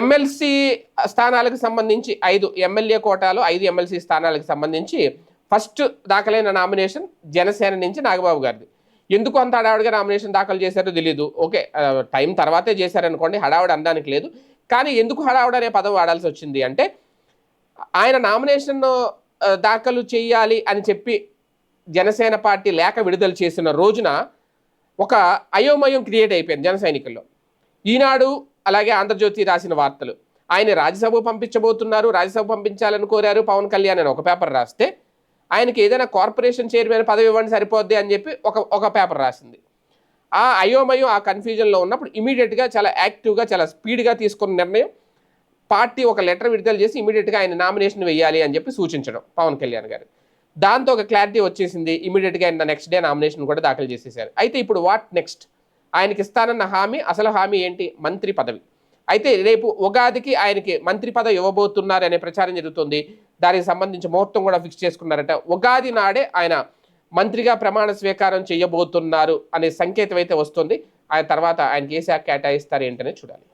MLC స్థానాలకు సంబంధించి ఐదు ఎమ్మెల్యే కోటాలు ఐదు ఎమ్మెల్సీ స్థానాలకు సంబంధించి ఫస్ట్ దాఖలైన నామినేషన్ జనసేన నుంచి నాగబాబు గారిది. ఎందుకు అంత హడావుడిగా నామినేషన్ దాఖలు చేశారో తెలియదు ఓకే టైం తర్వాతే చేశారనుకోండి హడావుడి అనడానికి లేదు. కానీ ఎందుకు హడావుడి అనే పదం వాడాల్సి వచ్చింది అంటే ఆయన నామినేషన్ దాఖలు చేయాలి అని చెప్పి జనసేన పార్టీ లేఖ విడుదల చేసిన రోజున ఒక అయోమయం క్రియేట్ అయిపోయింది జన సైనికుల్లో. ఈనాడు అలాగే ఆంధ్రజ్యోతి రాసిన వార్తలు. ఆయన రాజ్యసభ పంపించబోతున్నారు రాజ్యసభ పంపించాలని కోరారు పవన్ కళ్యాణ్ అని ఒక పేపర్ రాస్తే ఆయనకి ఏదైనా కార్పొరేషన్ చైర్మన్ పదవి ఇవ్వండి సరిపోద్ది అని చెప్పి ఒక ఒక పేపర్ రాసింది. ఆ అయోమయం ఆ కన్ఫ్యూజన్లో ఉన్నప్పుడు ఇమీడియట్గా చాలా యాక్టివ్గా చాలా స్పీడ్గా తీసుకున్న నిర్ణయం పార్టీ ఒక లెటర్ విడుదల చేసి ఇమీడియట్గా ఆయన నామినేషన్ వేయాలి అని చెప్పి సూచించడం పవన్ కళ్యాణ్ గారు. దాంతో ఒక క్లారిటీ వచ్చేసింది ఇమీడియట్గా ఆయన నెక్స్ట్ డే నామినేషన్ కూడా దాఖలు చేసేసారు. అయితే ఇప్పుడు వాట్ నెక్స్ట్? ఆయనకి ఇస్తానన్న హామీ అసలు హామీ ఏంటి? మంత్రి పదవి. అయితే రేపు ఉగాదికి ఆయనకి మంత్రి పదవి ఇవ్వబోతున్నారు అనే ప్రచారం జరుగుతుంది. దానికి సంబంధించి ముహూర్తం కూడా ఫిక్స్ చేసుకున్నారట. ఉగాది నాడే ఆయన మంత్రిగా ప్రమాణ స్వీకారం చేయబోతున్నారు అనే సంకేతం అయితే వస్తుంది. ఆయన తర్వాత ఆయనకి ఏ శాఖ కేటాయిస్తారు ఏంటనే చూడాలి.